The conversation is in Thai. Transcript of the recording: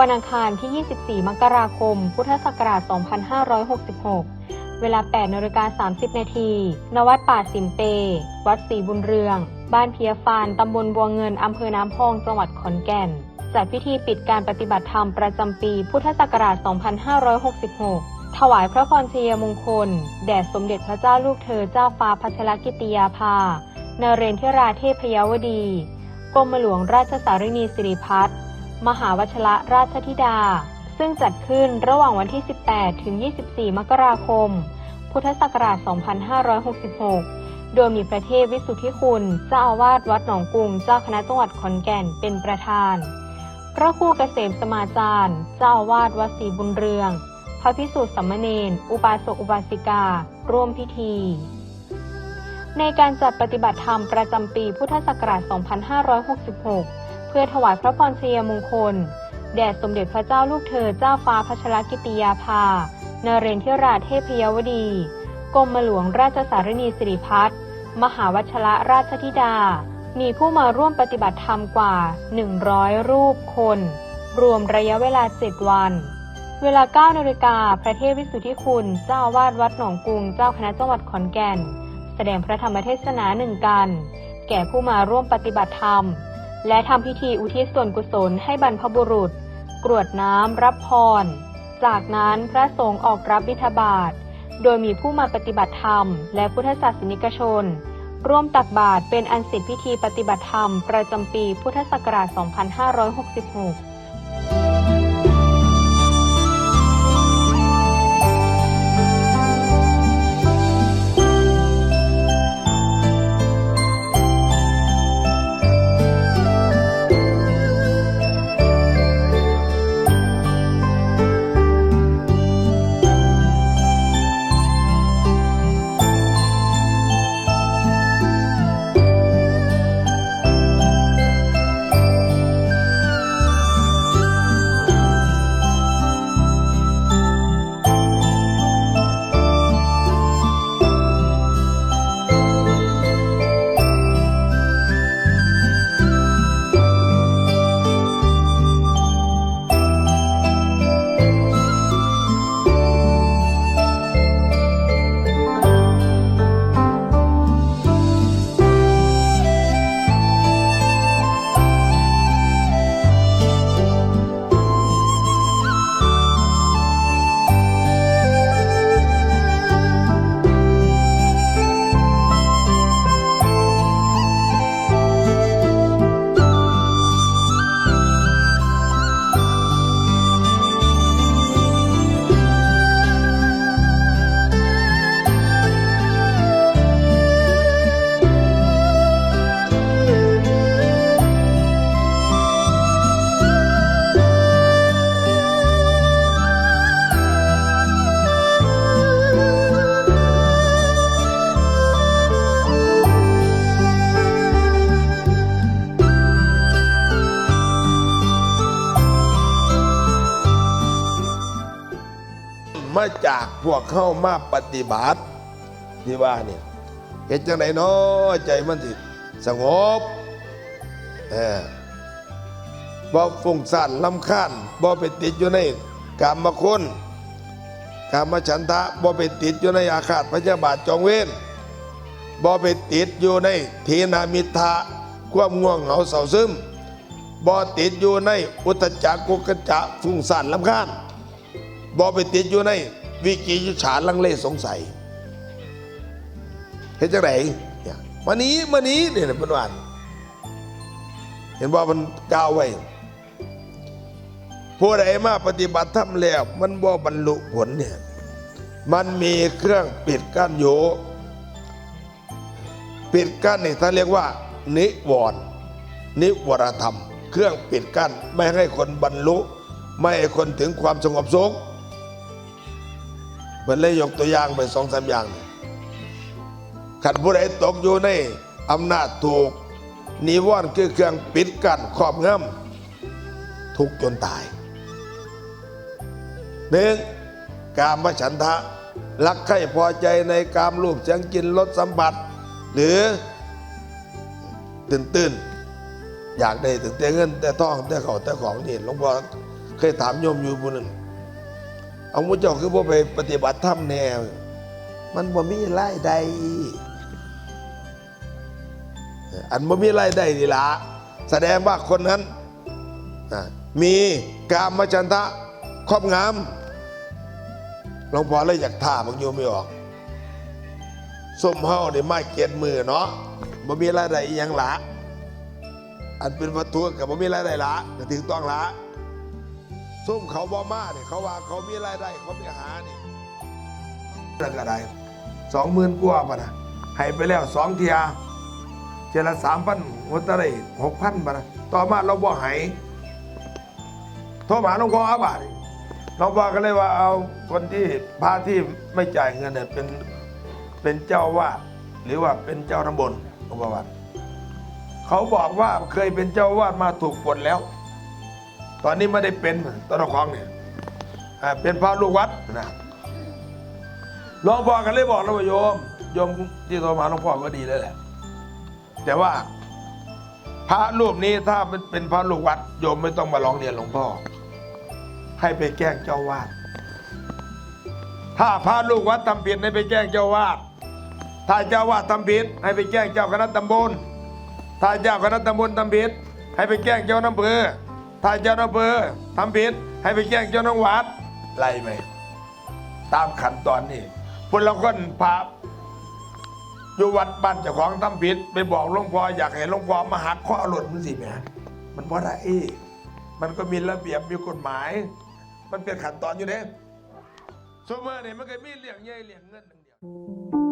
วันอังคารที่ 24 มกราคม พุทธศักราช 2566 เวลา 8นาฬิกา30 นาที ณ วัดป่าสิมเป วัดศรีบุญเรือง บ้านเพียฟาน ตำบลบัวเงิน อำเภอน้ำพอง จังหวัดขอนแก่น จัดพิธีปิดการปฏิบัติธรรมประจำปี พุทธศักราช 2566 ถวายพระพรชัยมงคล แด่สมเด็จพระเจ้าลูกเธอเจ้าฟ้าพัชรกิติยาภา นเรนทิราเทพยวดี กรมหลวงราชสารินีสิริพัฒน์ มหาวชระราชธิดา ซึ่งจัดขึ้นระหว่างวันที่ 18 ถึง 24 มกราคม พุทธศักราช 2566 โดยมีพระเทพวิสุทธิคุณ เจ้าอาวาสวัดหนองกุงเจ้าคณะจังหวัดขอนแก่นเป็นประธาน พระครูเกษมสมาจารย์ เจ้าอาวาสวัดศรีบุญเรือง พระพิสุทธิสัมมเนนอุบาสกอุบาสิกา ร่วมพิธีในการจัดปฏิบัติธรรมประจำปีพุทธศักราช 2566 พื่อถวายพระพรชัยมงคล แด่สมเด็จพระเจ้าลูกเธอเจ้าฟ้าพัชรกิติยาภานเรนทิราเทพยวดี กรมหลวงราชสารินีสิริพัฒน์มหาวชระราชธิดา มีผู้มาร่วมปฏิบัติธรรมกว่า 100 รูปคน รวมระยะเวลา 7 วัน เวลา9นาฬิกาพระเทพวิสุทธิคุณ เจ้าวาสวัดหนองกรุง เจ้าคณะจังหวัดขอนแก่น แสดงพระธรรมเทศนาหนึ่งกัน แก่ผู้มาร่วมปฏิบัติธรรม และทำพิธีอุทิศส่วนกุศลให้บรรพบุรุษ กรวดน้ำรับพร จากนั้นพระสงฆ์ออกรับบิณฑบาต โดยมีผู้มาปฏิบัติธรรม และพุทธศาสนิกชน ร่วมตักบาตรเป็นอันเสร็จพิธีปฏิบัติธรรม ประจำปีพุทธศักราช 2566 จากพวกเข้ามาปฏิบัติที่ว่านี่เห็นจังไหนเนาะใจมันสิสงบเออบ่ฟุ้งซ่านลำคาญบ่ไปติดอยู่ในกามคุณกามฉันทะบ่ไปติดอยู่ในอาฆาตพยาบาทจองเวรบ่ไปติดอยู่ในทีนามิทะความง่วงเหงาเศร้าซึมบ่ติดอยู่ในอุตจักกุกจจะฟุ้งซ่านลำคาญบอไปติดอยู่ใน วิกิจฉาลังเลสงสัยเห็นจังไหนเนี่ยมานี้มานี้เนี่ยเป็นวันเห็นว่ามันกล่าวไว้ผู้ใดมาปฏิบัติธรรมแล้ว มันบ่บรรลุผลเนี่ยมันมีเครื่องปิดกั้นอยู่ปิดกั้นเนี่ยท่านเรียกว่า นิวรณ์นิวรธรรม เครื่องปิดกั้นไม่ให้คนบรรลุ ไม่ให้คนถึงความสงบสุข มันเลยยกตัวอย่างไปสองสามอย่างขันผู้ใดตกอยู่ในอำนาจถูกนิวรณ์คือเครื่องปิดกั้นครอบงำทุกจนตายหนึ่งกามฉันทะรักใคร่พอใจในกามรูปเสียงกินรสสัมผัสหรือตื่นตื่นๆอยากได้ถึงแต่เงินแต่ทองแต่เขาแต่ของนี่หลวงพ่อเคยถามโยมอยู่ผู้หนึ่ง เอามุเจ้าคือบ่ไปปฏิบัติธรรมแนวมันบ่มีรายได้อันบ่มีรายได้นี่ละแสดงว่าคนนั้นมีกามฉันทะครอบงำหลวงพ่อเลยอยากท่าบางโยมไม่ออกส้มเฮาได้มาเกียนมือเนาะบ่มีรายได้อีหยังละอันเป็นวัตถุกับบ่มีรายได้ละก็ถึงต้องละ ส้มเขาบ่มาเนี่ยเขาว่าเขามีรายได้เขาไปหานี่นั่นก็ได้สองหมื่นกว่าป่ะนะให้ไปแล้วสองเทียเทียละสามพันหัวตะได้หกพันป่ะนะต่อมาเราบ่ให้โทรมาหลวงพ่ออาบาทหลวงพ่อก็เลยว่าเอาคนที่พาที่ไม่จ่ายเงินเนี่ยเป็นเป็นเจ้าวาดหรือว่าเป็นเจ้าตำบลอุปวัติเขาบอกว่าเคยเป็นเจ้าวาดมาถูกปลดแล้ว ตอนนี้ไม่ได้เป็นตอนคองเนี่ยเป็นพระลูกวัดนะหลวงพ่อกันเลยบอกแล้วว่าโยม โยมที่โทรมาหลวงพ่อก็ดีแล้วแหละ แต่ว่า พระรูปนี้ถ้าเป็นเป็นพระลูกวัด โยมไม่ต้องมาร้องเรียนหลวงพ่อ ให้ไปแกล้งเจ้าวาด ถ้าพระลูกวัดทำผิดให้ไปแจ้งเจ้าวาด ถ้าเจ้าวาดทำผิดให้ไปแจ้งเจ้าคณะตำบล ถ้าเจ้าคณะตำบลทำผิดให้ไปแจ้งเจ้าอำเภอ ถ้าเจ้าอำเภอทำผิดให้ไปแจ้งเจ้าหน้าวัดไล่ไปตามขั้นตอนนี่พวกเราคนพาอยู่วัดบ้านเจ้าของทำผิด ไปบอกหลวงพ่ออยากให้หลวงพ่อมาหักข้อหล่นมันสิแหมมันเพราะอะไรมันก็มีระเบียบมีกฎหมาย มันเป็นขั้นตอนอยู่เด้ซูเมอร์เนี่ยมันก็มีเหลี่ยงใหญ่เหลี่ยงเงินหนึ่งเดียว